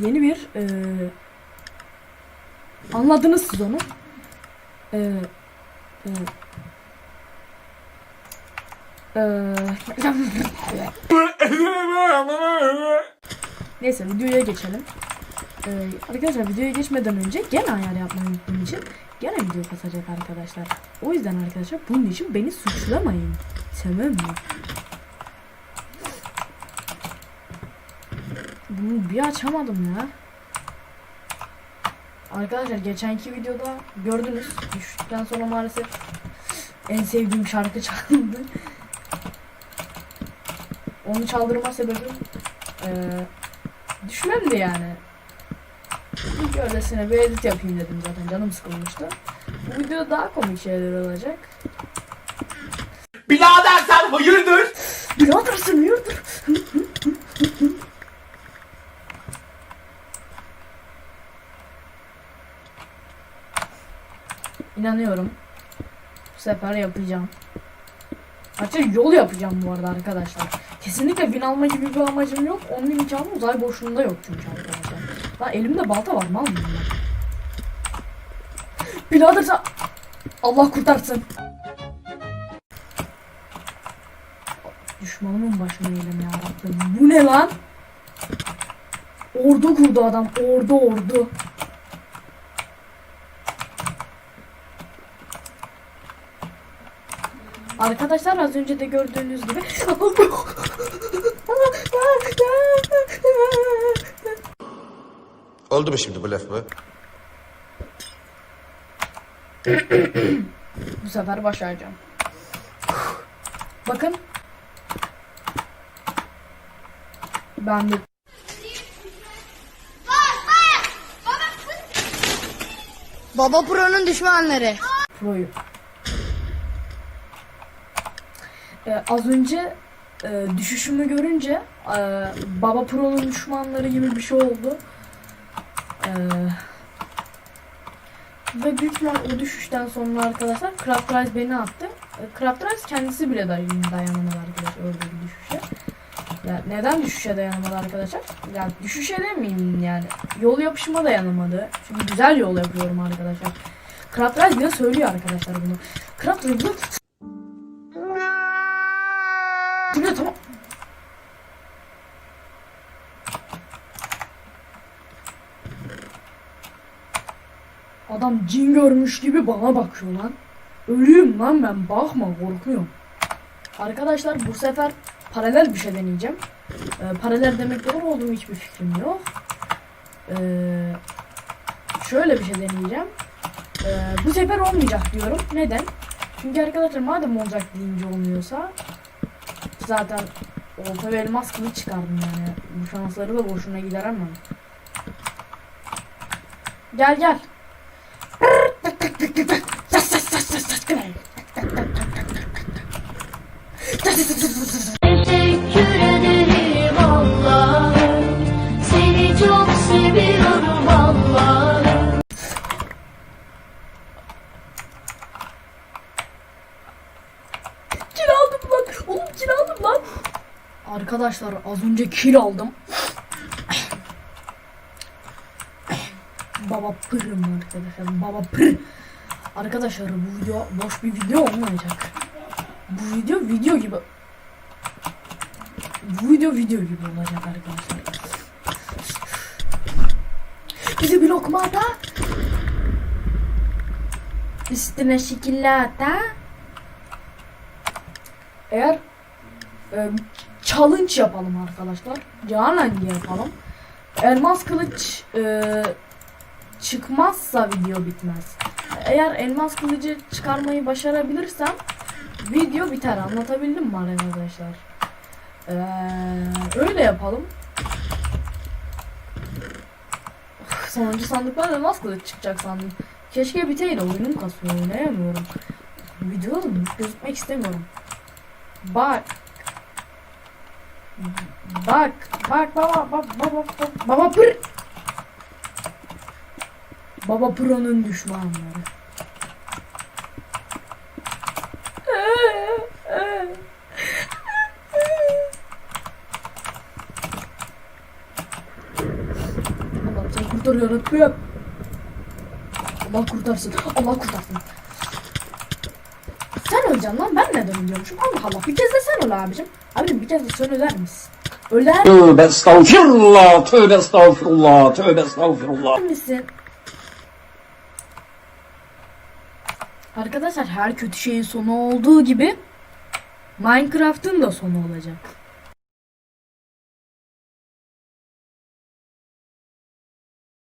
yeni bir e, anladınız siz onu. E, e, e Neyse videoya geçelim. Ee, arkadaşlar videoya geçmeden önce gene ayar yapmayı unuttuğum için gene video kasacak arkadaşlar. O yüzden arkadaşlar bunun için beni suçlamayın. Tamam mı? Bunu bir açamadım ya. Arkadaşlar geçenki videoda gördünüz. Düştükten sonra maalesef en sevdiğim şarkı çalındı. Onu çaldırma sebebim eee düşmemdi yani. İlk öylesine bir edit yapayım dedim zaten canım sıkılmıştı. Bu videoda daha komik şeyler olacak. Birader sen hayırdır? Birader sen hayırdır? İnanıyorum. Bu sefer yapacağım. Hatta yol yapacağım bu arada arkadaşlar. Kesinlikle win alma gibi bir amacım yok. Onun imkanı uzay boşluğunda yok çünkü arkadaşlar. Lan elimde balta var mıyım ben? Birader sen... Allah kurtarsın. Düşmanımın başına eğilim ya Rabbim. Bu ne lan? Ordu kurdu adam. Ordu ordu. Arkadaşlar az önce de gördüğünüz gibi Oldu mu şimdi bu laf mı? bu sefer başaracağım. Bakın. Ben de Baba Pro'nun düşmanları. Pro'yu. Ee, az önce e, düşüşümü görünce e, Baba Pro'nun düşmanları gibi bir şey oldu. Ee, ve büyük ihtimal o düşüşten sonra arkadaşlar Craft beni attı. E, kendisi bile day dayanamadı arkadaşlar öyle bir düşüşe. Ya neden düşüşe dayanamadı arkadaşlar? Ya düşüşe demeyeyim yani. Yol yapışıma dayanamadı. Çünkü güzel yol yapıyorum arkadaşlar. Craft Rise bile söylüyor arkadaşlar bunu. Craft Bile tamam. Adam cin görmüş gibi bana bakıyor lan. Ölüyüm lan ben bakma korkuyorum. Arkadaşlar bu sefer paralel bir şey deneyeceğim. Ee, paralel demek doğru olduğum hiçbir fikrim yok. Ee, şöyle bir şey deneyeceğim. Ee, bu sefer olmayacak diyorum. Neden? Çünkü arkadaşlar madem olacak deyince olmuyorsa zaten olta ve elmas kılıç çıkardım yani. Bu şansları da boşuna gideremem. Gel gel. Arkadaşlar az önce kill aldım. Baba pırım arkadaşlar. Baba pır. Arkadaşlar bu video boş bir video olmayacak. Bu video video gibi. Bu video video gibi olacak arkadaşlar. Bizi bir lokma ata. Üstüne şekillata. Eğer e, challenge yapalım arkadaşlar. Challenge yapalım. Elmas kılıç e, çıkmazsa video bitmez. Eğer elmas kılıcı çıkarmayı başarabilirsem video biter. Anlatabildim mi arkadaşlar? Ee, öyle yapalım. Sonuncu sandıklar elmas kılıç çıkacak sandım. Keşke biteydi oyunum kasıyor oynayamıyorum. Videoda da gözükmek istemiyorum. Bak. Bak. Bak baba bak baba bak baba pır. Baba Pro'nun düşmanları. Allah'ım sen kurtar yarabbim. Allah kurtarsın. Allah kurtarsın. Öleceksin lan ben neden ölüyormuşum? Allah Allah bir kez de sen öl abicim. Abicim bir kez de sen öler misin? Öler Tövbe estağfirullah, tövbe estağfirullah, tövbe estağfirullah. misin? Arkadaşlar her kötü şeyin sonu olduğu gibi Minecraft'ın da sonu olacak.